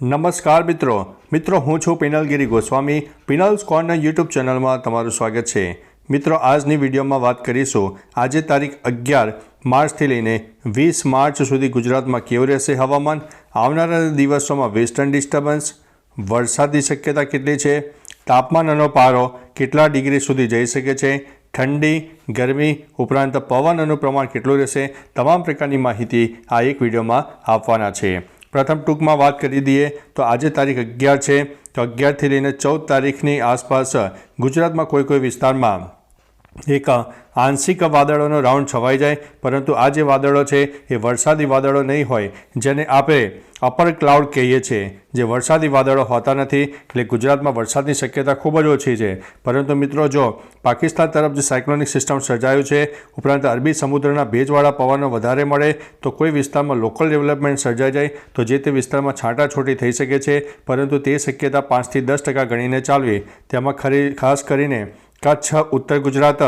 નમસ્કાર મિત્રો. મિત્રો, હું છું પિનલગીરી ગોસ્વામી. પિનલ્સ કોર્નર યુટ્યુબ ચેનલમાં તમારું સ્વાગત છે. મિત્રો, આજની વિડીયોમાં વાત કરીશું. આજે તારીખ અગિયાર માર્ચથી લઈને વીસ માર્ચ સુધી ગુજરાતમાં કેવું રહેશે હવામાન? આવનારા દિવસોમાં વેસ્ટર્ન ડિસ્ટર્બન્સ? વરસાદની શક્યતા કેટલી છે? તાપમાનનો પારો કેટલા ડિગ્રી સુધી જઈ શકે છે? ઠંડી, ગરમી ઉપરાંત પવનનું પ્રમાણ કેટલું રહેશે? તમામ પ્રકારની માહિતી આ એક વિડીયોમાં આપવાના છે. પ્રથમ ટૂંકમાં વાત કરી દઈએ તો આજે તારીખ અગિયાર છે. તો અગિયારથી લઈને ચૌદ તારીખની આસપાસ ગુજરાતમાં કોઈ કોઈ વિસ્તારમાં એક આંશિક વાદળોનો રાઉન્ડ છવાઈ જાય, પરંતુ આ જે વાદળો છે, એ વરસાદી વાદળો નહીં હોય, જેને આપણે અપર ક્લાઉડ કહીએ છીએ. જે વરસાદી વાદળો હોતા નથી, એટલે ગુજરાતમાં વરસાદની શક્યતા ખૂબ જ ઓછી છે. પરંતુ મિત્રો, જો પાકિસ્તાન તરફ જે સાયક્લોનિક સિસ્ટમ સર્જાયું છે, ઉપરાંત અરબી સમુદ્રના ભેજવાળા પવનો વધારે મળે, તો કોઈ વિસ્તારમાં લોકલ ડેવલપમેન્ટ સર્જાઈ જાય, તો જે તે વિસ્તારમાં છાંટાછોટી થઈ શકે છે, પરંતુ તે શક્યતા પાંચથી દસ ટકા ગણીને ચાલવી. તેમાં ખરી, ખાસ કરીને કચ્છ, ઉત્તર ગુજરાત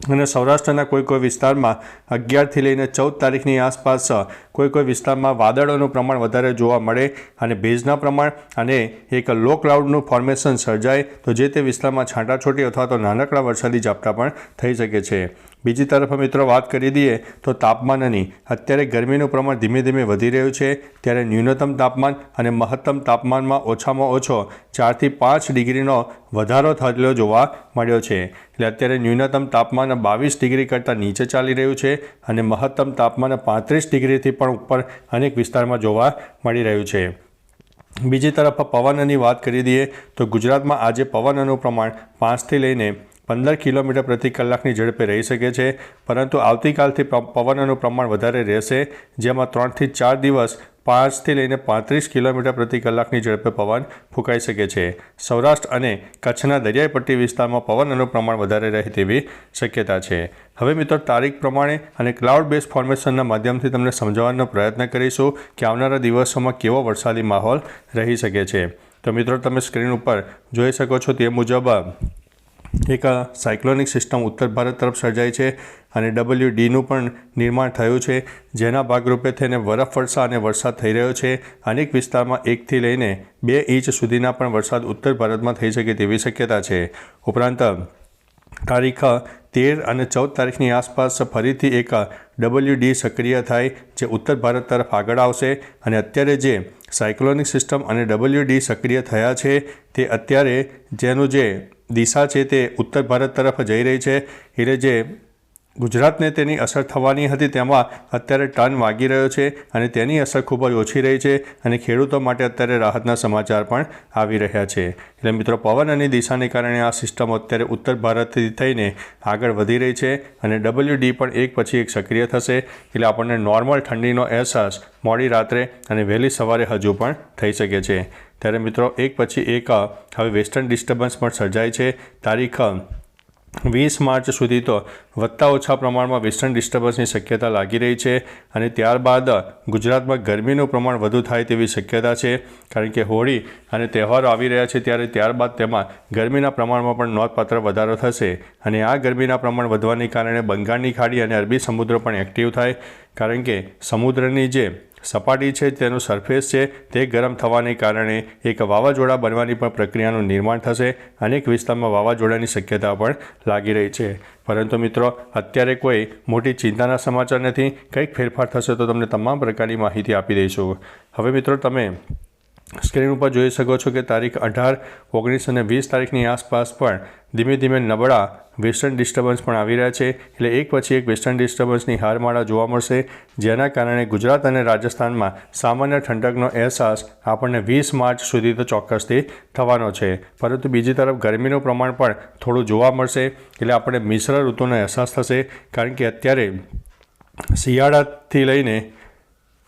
અને સૌરાષ્ટ્રના કોઈ કોઈ વિસ્તારમાં અગિયારથી લઈને ચૌદ તારીખની આસપાસ કોઈ કોઈ વિસ્તારમાં વાદળોનું પ્રમાણ વધારે જોવા મળે અને ભેજના પ્રમાણ અને એક લો ક્લાઉડનું ફોર્મેશન સર્જાય તો જે તે વિસ્તારમાં છાંટાછોટી અથવા તો નાનકડા વરસાદી ઝાપટા પણ થઈ શકે છે. બીજી તરફ મિત્રો વાત કરી દઈએ તો તાપમાનની અત્યારે ગરમીનું પ્રમાણ ધીમે ધીમે વધી રહ્યું છે. ત્યારે ન્યૂનતમ તાપમાન અને મહત્તમ તાપમાનમાં ઓછામાં ઓછો ચારથી પાંચ ડિગ્રીનો વધારો થયેલો જોવા મળ્યો છે. એટલે અત્યારે ન્યૂનતમ તાપમાન બાવીસ ડિગ્રી કરતાં નીચે ચાલી રહ્યું છે અને મહત્તમ તાપમાન પાંત્રીસ ડિગ્રીથી પણ ઉપર અનેક વિસ્તારમાં જોવા મળી રહ્યું છે. બીજી તરફ પવનની વાત કરી દઈએ તો ગુજરાતમાં આજે પવનનું પ્રમાણ પાંચથી લઈને પંદર કિલોમીટર પ્રતિ કલાકની ઝડપે રહી શકે છે, પરંતુ આવતીકાલથી પવનનું પ્રમાણ વધારે રહેશે, જેમાં ત્રણથી ચાર દિવસ પાંચથી લઈને પાંત્રીસ કિલોમીટર પ્રતિ કલાકની ઝડપે પવન ફૂંકાઈ શકે છે. સૌરાષ્ટ્ર અને કચ્છના દરિયાઈ પટ્ટી વિસ્તારમાં પવનનું પ્રમાણ વધારે રહે તેવી શક્યતા છે. હવે મિત્રો તારીખ પ્રમાણે અને ક્લાઉડ બેઝ ફોર્મેશનના માધ્યમથી તમને સમજાવવાનો પ્રયત્ન કરીશું કે આવનારા દિવસોમાં કેવો વરસાદી માહોલ રહી શકે છે. તો મિત્રો તમે સ્ક્રીન ઉપર જોઈ શકો છો તે મુજબ એક સાયક્લોનિક સિસ્ટમ ઉત્તર ભારત તરફ સર્જાઈ છે અને ડબલ્યુ ડીનું પણ નિર્માણ થયું છે, જેના ભાગરૂપે થઈને બરફવર્ષા અને વરસાદ થઈ રહ્યો છે. અનેક વિસ્તારમાં એકથી લઈને બે ઇંચ સુધીના પણ વરસાદ ઉત્તર ભારતમાં થઈ શકે તેવી શક્યતા છે. ઉપરાંત તારીખ તેર અને ચૌદ તારીખની આસપાસ ફરીથી એક ડબલ્યુ ડી સક્રિય થાય, જે ઉત્તર ભારત તરફ આગળ આવશે. અને અત્યારે જે સાયક્લોનિક સિસ્ટમ અને ડબલ્યુ ડી સક્રિય થયા છે, તે અત્યારે જેનું જે દિશા છે, તે ઉત્તર ભારત તરફ જઈ રહી છે. એટલે જે ગુજરાતને તેની અસર થવાની હતી તેમાં અત્યારે ટર્ન વાગી રહ્યો છે અને તેની અસર ખૂબ જ ઓછી રહી છે અને ખેડૂતો માટે અત્યારે રાહતના સમાચાર પણ આવી રહ્યા છે. એટલે મિત્રો, પવન અને દિશાને કારણે આ સિસ્ટમ અત્યારે ઉત્તર ભારતથી થઈને આગળ વધી રહી છે અને ડબલ્યુ ડી પણ એક પછી એક સક્રિય થશે. એટલે આપણને નોર્મલ ઠંડીનો અહેસાસ મોડી રાત્રે અને વહેલી સવારે હજુ પણ થઈ શકે છે. ત્યારે મિત્રો, એક પછી એક, હવે વેસ્ટર્ન ડિસ્ટર્બન્સ પણ સર્જાય છે. તારીખ વીસ માર્ચ સુધી તો વધતા ઓછા પ્રમાણમાં વેસ્ટર્ન ડિસ્ટર્બન્સની શક્યતા લાગી રહી છે અને ત્યારબાદ ગુજરાતમાં ગરમીનું પ્રમાણ વધુ થાય તેવી શક્યતા છે. કારણ કે હોળી અને તહેવારો આવી રહ્યા છે ત્યારે ત્યારબાદ તેમાં ગરમીના પ્રમાણમાં પણ નોંધપાત્ર વધારો થશે અને આ ગરમીના પ્રમાણ વધવાને કારણે બંગાળની ખાડી અને અરબી સમુદ્ર પણ એક્ટિવ થાય. કારણ કે સમુદ્રની જે સપાટી છે, તેનું સરફેસ છે, તે ગરમ થવાને કારણે એક વાવાઝોડા બનવાની પણ પ્રક્રિયાનું નિર્માણ થશે. અનેક વિસ્તારમાં વાવાઝોડાની શક્યતા પણ લાગી રહી છે. પરંતુ મિત્રો, અત્યારે કોઈ મોટી ચિંતાના સમાચાર નથી. કંઈક ફેરફાર થશે તો તમને તમામ પ્રકારની માહિતી આપી દઈશું. હવે મિત્રો, તમે સ્ક્રીન ઉપર જોઈ શકો છો કે તારીખ અઢાર, ઓગણીસ અને વીસ તારીખની આસપાસ પણ ધીમે ધીમે નબળા વેસ્ટર્ન ડિસ્ટર્બન્સ પણ આવી રહ્યા છે. એટલે એક પછી એક વેસ્ટર્ન ડિસ્ટર્બન્સની હારમાળા જોવા મળશે, જેના કારણે ગુજરાત અને રાજસ્થાનમાં સામાન્ય ઠંડકનો અહેસાસ આપણને વીસ માર્ચ સુધી તો ચોક્કસથી થવાનો છે. પરંતુ બીજી તરફ ગરમીનું પ્રમાણ પણ થોડું જોવા મળશે, એટલે આપણે મિશ્ર ઋતુનો અહેસાસ થશે, કારણ કે અત્યારે શિયાળાથી લઈને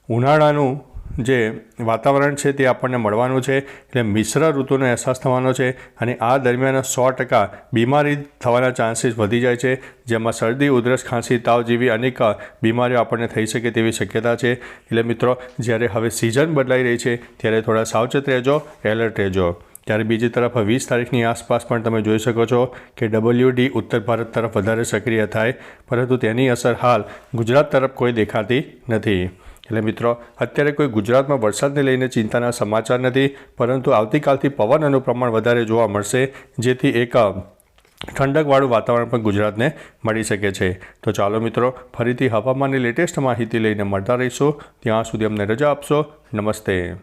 ઉનાળાનું જે વાતાવરણ છે તે આપણને મળવાનું છે. એટલે મિશ્ર ઋતુનો અહેસાસ થવાનો છે અને આ દરમિયાન સો ટકા બીમારી થવાના ચાન્સીસ વધી જાય છે. જેમાં શરદી, ઉધરસ, ખાંસી, તાવ જેવી અનેક બીમારીઓ આપણને થઈ શકે તેવી શક્યતા છે. એટલે મિત્રો, જ્યારે હવે સિઝન બદલાઈ રહી છે, ત્યારે થોડા સાવચેત રહેજો એલર્ટ રહેજો. ત્યારે બીજી તરફ વીસ તારીખની આસપાસ પણ તમે જોઈ શકો છો કે ડબલ્યુડી ઉત્તર ભારત તરફ વધારે સક્રિય થાય, પરંતુ તેની અસર હાલ ગુજરાત તરફ કોઈ દેખાતી નથી. એટલે મિત્રો, અત્યારે કોઈ ગુજરાતમાં વરસાદને લઈને ચિંતાના સમાચાર નથી, પરંતુ આવતીકાલથી પવનનું પ્રમાણ વધારે જોવા મળશે, જેથી એક ઠંડકવાળું વાતાવરણ પણ ગુજરાતને મળી શકે છે. તો ચાલો મિત્રો, ફરીથી હવામાનની લેટેસ્ટ માહિતી લઈને મળતા રહીશું. ત્યાં સુધી અમને રજા આપશો. નમસ્તે.